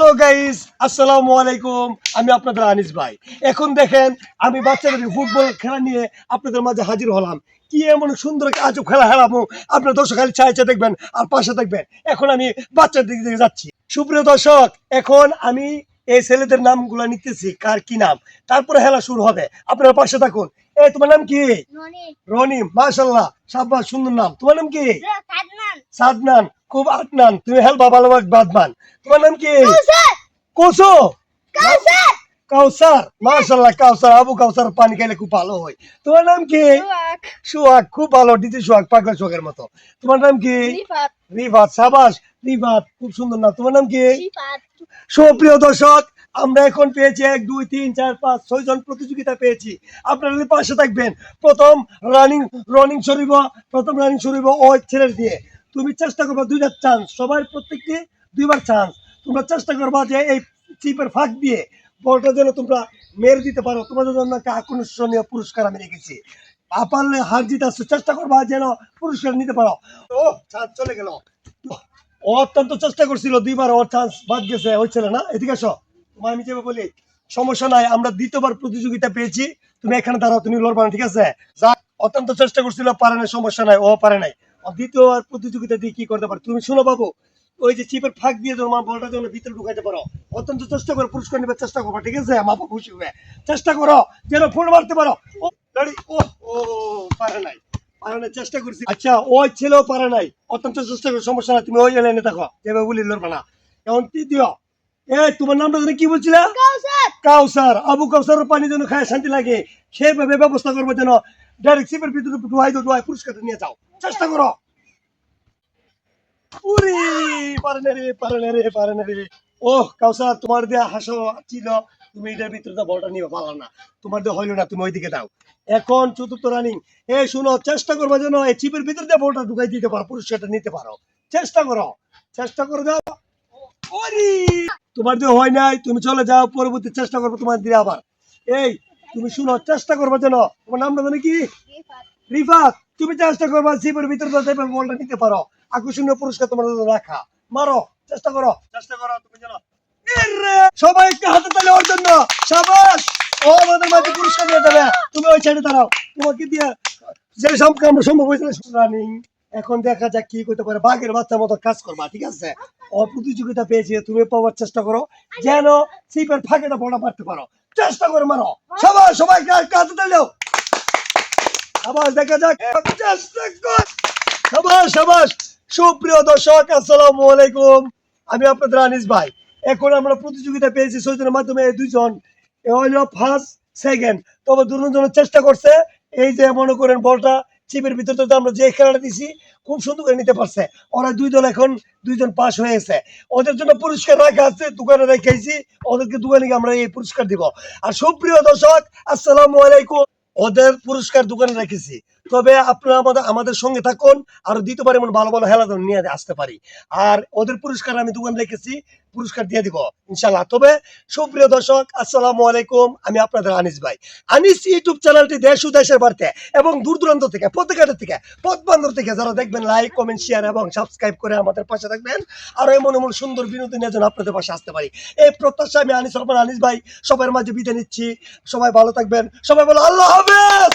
Hello guys আসসালামু আলাইকুম। আমি আপনাদের আনিস ভাই। এখন দেখেন আমি বাচ্চাদের ফুটবল খেলা নিয়ে আপনাদের মাঝে হাজির হলাম। কি এমন সুন্দর আজব খেলা খেলাবো। আপনার দর্শক খালি চাইছে দেখবেন আর পাশে দেখবেন। এখন আমি বাচ্চার দিক যাচ্ছি। সুপ্রিয় দর্শক এখন আমি এই ছেলেদের নামগুলো নিতেছি কার কি নাম? তারপরে খেলা শুরু হবে। আপনারা পাশে থাকুন। এই তোমার নাম কি? রনি। মাশাল্লাহ সাব্বাস সুন্দর নাম। তোমার নাম কি? সাদনান খুব আটনান তুমি হেলবা ভালোবাস বাদমান। তোমার নাম কি? কোসো? কাউসার। মাশাল্লাহ কাউসার। আবু কাউসার পানি খাইলে খুব ভালো হয়। তোমার নাম কি? সুহাগ। খুব ভালো। ডিজি সুহাগ পাগলা সুহাগের মতো। তোমার নাম কি? রিফাত। রিফাত সাবাস। রিফাত খুব সুন্দর নাম। তোমার নাম কি? সুপ্রিয় দর্শক আমরা এখন পেয়েছি এক দুই তিন চার পাঁচ ছয় জন প্রতিযোগিতা পেয়েছি। আপনারা পাশে থাকবেন। প্রথম রানিং রানিং শরীব প্রথম রানিং শরীব ওই ছেলের দিয়ে। তুমি চেষ্টা করবা দুইটা চান্স সবার প্রত্যেকটি দুইবার চান্স তোমরা চেষ্টা করবা যে এই চিপের ফাঁক দিয়ে বলটা যেন তোমরা মেরে দিতে পারো। তোমাদের জন্য একটা আকর্ষণীয় পুরস্কার আমি রেখেছি। পারলে হার জিত আসছো। চেষ্টা করবা যেন পুরস্কার নিতে পারো। ও চান্স চলে গেল। ও অত্যন্ত চেষ্টা করছিল। দুইবার ওর চান্স বাদ গেছে। হচ্ছিল না? এদিকে আসো। তোমার আমি যেভাবে বলি, সমস্যা নাই। আমরা দ্বিতীয়বার প্রতিযোগিতা পেয়েছি। তুমি এখানে দাঁড়াও, তুমি লড়বা ঠিক আছে? যা অত্যন্ত চেষ্টা করছিল, পারে না সমস্যা নাই, ও পারে নাই। দ্বিতীয়বার প্রতিযোগিতা দিয়ে কি করতে পারে? তুমি শুনো বাবু ওই যে চিপের ফাঁক দিয়ে তোমার বলটা যেন ভিতরে ঢুকাইতে পারো। অত্যন্ত চেষ্টা করো পুরস্কার নেবার চেষ্টা করবা ঠিক আছে? মা বাবা খুশি হবে চেষ্টা করো যেন ফুল মারতে পারো। ও ও ও পারে নাই। পারে চেষ্টা করছি। আচ্ছা ওই ছেলেও পারে নাই। অত্যন্ত চেষ্টা করে সমস্যা নাই তুমি ওই লাইনে থাকো। যেভাবে বলি লড়বা না। এখন তৃতীয়। এ তোমার নামটা যেন কি বলছিলা? কাউসার। কাউসার আবু কাউসারের পানি যেন খায় শান্তি লাগে। সেভাবে ব্যবস্থা করব যেন ডাইরেক্ট সিপের ভিতরে ডুয়াই দো ডুয়াই পুরস্কারটা নিয়ে যাও চেষ্টা করো উরি পারে না রে পারে না রে পারে না রে ও কাউসার তোমার দিয়ে হাসো ছিল তুমি এটার ভিতরে তো বলটা নিয়ে পারলা না তোমার দিয়ে হইল না তুমি ওইদিকে দাও এখন চতুর্থ রানিং এ শুনো চেষ্টা করব যেন এই চিপের ভিতর দিয়ে বলটা ঢুকাই দিতে পারো পুরস্কারটা নিতে পারো চেষ্টা করো চেষ্টা করে ওরি তোমার দিয়ে হয় নাই তুমি চলে যাও পরবর্তী চেষ্টা করব তোমার দিয়ে আবার এই তুমি শুনো চেষ্টা করব যেন তোমার নামটা জানি কি? রিফাত। তুমি চেষ্টা করবা সিপের ভিতরে যাতে বলটা নিতে পারো। আকর্ষণীয় পুরস্কার তোমার রাখা। মারো চেষ্টা করো। চেষ্টা করো তুমি যেন সবাই একটু হাতে তালে ওর জন্য। সাবাস! ও আমাদের মাঝে পুরস্কার নিয়ে যাবে তুমি ওই সাইডে দাঁড়াও। তোমাকে দিয়ে যে সব সম্ভব হয়েছিল রানিং এখন দেখা যাক কি করতে পারে। বাঘের বাচ্চার মতো কাজ করবা ঠিক আছে? প্রতিযোগিতা পেয়েছে তুমি পাওয়ার চেষ্টা করো। যেন সিপের ফাঁকেটা বড় মারতে পারো। চেষ্টা করে মারো। সবাই সবাই কাছে তালেও আবার দেখা যাক। চেষ্টা কর। সবাস সবাস। সুপ্রিয় দর্শক আসসালামু আলাইকুম। আমি আপনাদের আনিস ভাই। এখন আমরা প্রতিযোগিতা পেয়েছি সৌজনের মাধ্যমে এই দুইজন। এ হলো ফার্স্ট সেকেন্ড। তবে দুজন চেষ্টা করছে এই যে মনে করেন বলটা চিপের ভিতরে তো আমরা যে খেলাটা দিছি, খুব সুন্দর করে নিতে পারছে। ওরা দুই দল এখন দুইজন পাস হয়ে গেছে। ওদের জন্য পুরস্কার রাখা আছে, দোকানে রেখেছি ওদেরকে দোকানে আমরা এই পুরস্কার দিব। আর সুপ্রিয় দর্শক, আসসালামু আলাইকুম। ওদের পুরস্কার দোকানে রেখেছি। তবে আপনারা আমাদের আমাদের সঙ্গে থাকুন, আর দ্বিতীয়বার এমন ভালো ভালো খেলা নিয়ে আসতে পারি। আর ওদের পুরস্কার আমি দোকানে রেখেছি পুরস্কার দিয়ে দিব ইনশাল্লাহ তবে সুপ্রিয় দর্শক, আসসালামু আলাইকুম। আমি আপনাদের আনিস ভাই। আনিস ইউটিউব চ্যানেলটি দেশ ও দেশের এবং দূর দূরান্ত থেকে প্রত্যেকটা থেকে পথ বান্ধব থেকে যারা দেখবেন লাইক কমেন্ট শেয়ার এবং সাবস্ক্রাইব করে আমাদের পাশে থাকবেন আর এমন এমন সুন্দর বিনোদনের জন্য আপনাদের পাশে আসতে পারি। এই প্রত্যাশা আমি আনিস রহমান, আনিস ভাই, সবার মাঝে বিদায় নিচ্ছি। সবাই ভালো থাকবেন। সবাই বলো, আল্লাহ হাফেজ!